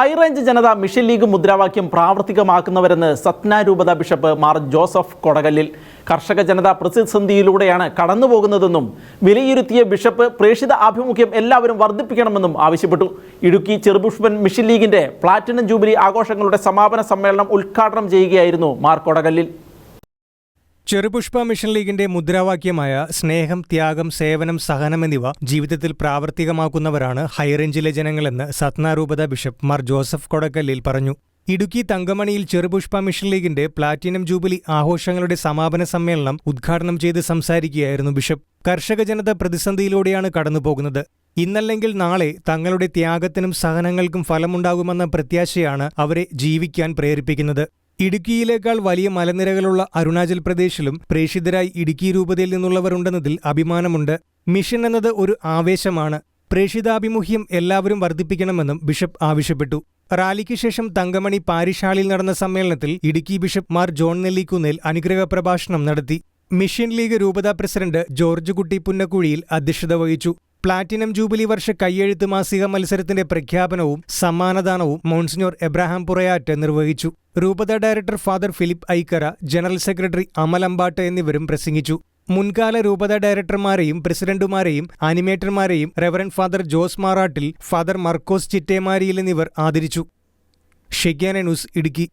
High range ജനത mission league മുദ്രാവാക്യം പ്രാവർത്തികമാക്കുന്നവരെന്ന് സത്നാരൂപത ബിഷപ്പ് മാർ ജോസഫ് കൊടകല്ലിൽ. കർഷക ജനത പ്രതിസന്ധിയിലൂടെയാണ് കടന്നുപോകുന്നതെന്നും വിലയിരുത്തിയ ബിഷപ്പ് പ്രേക്ഷിത ആഭിമുഖ്യം എല്ലാവരും വർദ്ധിപ്പിക്കണമെന്നും ആവശ്യപ്പെട്ടു. ഇടുക്കി ചെറുപുഷ്പൻ മിഷൻ ലീഗിന്റെ പ്ലാറ്റിനം ജൂബിലി ആഘോഷങ്ങളുടെ സമാപന സമ്മേളനം ഉദ്ഘാടനം ചെയ്യുകയായിരുന്നു മാർ കൊടകല്ലിൽ. ചെറുപുഷ്പ മിഷൻ ലീഗിന്റെ മുദ്രാവാക്യമായ സ്നേഹം ത്യാഗം സേവനം സഹനം എന്നിവ ജീവിതത്തിൽ പ്രാവർത്തികമാക്കുന്നവരാണ് ഹൈറേഞ്ചിലെ ജനങ്ങളെന്ന് സത്നാരൂപത ബിഷപ്പ് മാർ ജോസഫ് കൊടക്കല്ലിൽ പറഞ്ഞു. ഇടുക്കി തങ്കമണിയിൽ ചെറുപുഷ്പ മിഷൻ ലീഗിന്റെ പ്ലാറ്റിനം ജൂബിലി ആഘോഷങ്ങളുടെ സമാപന സമ്മേളനം ഉദ്ഘാടനം ചെയ്ത് സംസാരിക്കുകയായിരുന്നു ബിഷപ്പ്. കർഷക ജനത പ്രതിസന്ധിയിലൂടെയാണ് കടന്നുപോകുന്നത്. ഇന്നല്ലെങ്കിൽ നാളെ തങ്ങളുടെ ത്യാഗത്തിനും സഹനങ്ങൾക്കും ഫലമുണ്ടാകുമെന്ന പ്രത്യാശയാണ് അവരെ ജീവിക്കാൻ പ്രേരിപ്പിക്കുന്നത്. ഇടുക്കിയിലേക്കാൾ വലിയ മലനിരകളുള്ള അരുണാചൽ പ്രദേശിലും പ്രേഷിതരായി ഇടുക്കി രൂപതയിൽ നിന്നുള്ളവരുണ്ടെന്നതിൽ അഭിമാനമുണ്ട്. മിഷൻ എന്നത് ഒരു ആവേശമാണ്. പ്രേഷിതാഭിമുഖ്യം എല്ലാവരും വർദ്ധിപ്പിക്കണമെന്നും ബിഷപ്പ് ആവശ്യപ്പെട്ടു. റാലിക്ക് ശേഷം തങ്കമണി പാരിഷ് ഹാളിൽ നടന്ന സമ്മേളനത്തിൽ ഇടുക്കി ബിഷപ്പ് മാർ ജോൺ നെല്ലിക്കുന്നേൽ അനുഗ്രഹ പ്രഭാഷണം നടത്തി. മിഷൻ ലീഗ് രൂപതാ പ്രസിഡന്റ് ജോർജ് കുട്ടി പുന്നക്കുഴിയിൽ അധ്യക്ഷത വഹിച്ചു. പ്ലാറ്റിനം ജൂബിലി വർഷ കയ്യെഴുത്ത് മാസിക മത്സരത്തിന്റെ പ്രഖ്യാപനവും സമ്മാനദാനവും മോൺസിനോർ എബ്രഹാം പുറയാറ്റ് നിർവഹിച്ചു. രൂപത director father Philip Aikkara general secretary Amal എന്നിവരും പ്രസംഗിച്ചു. മുൻകാല രൂപത ഡയറക്ടർമാരെയും പ്രസിഡന്റുമാരെയും അനിമേറ്റർമാരെയും reverend father Jose Marattil father Markose Chittemariyil എന്നിവർ ആദരിച്ചു. ഷെഗ്യാന ന്യൂസ് ഇടുക്കി.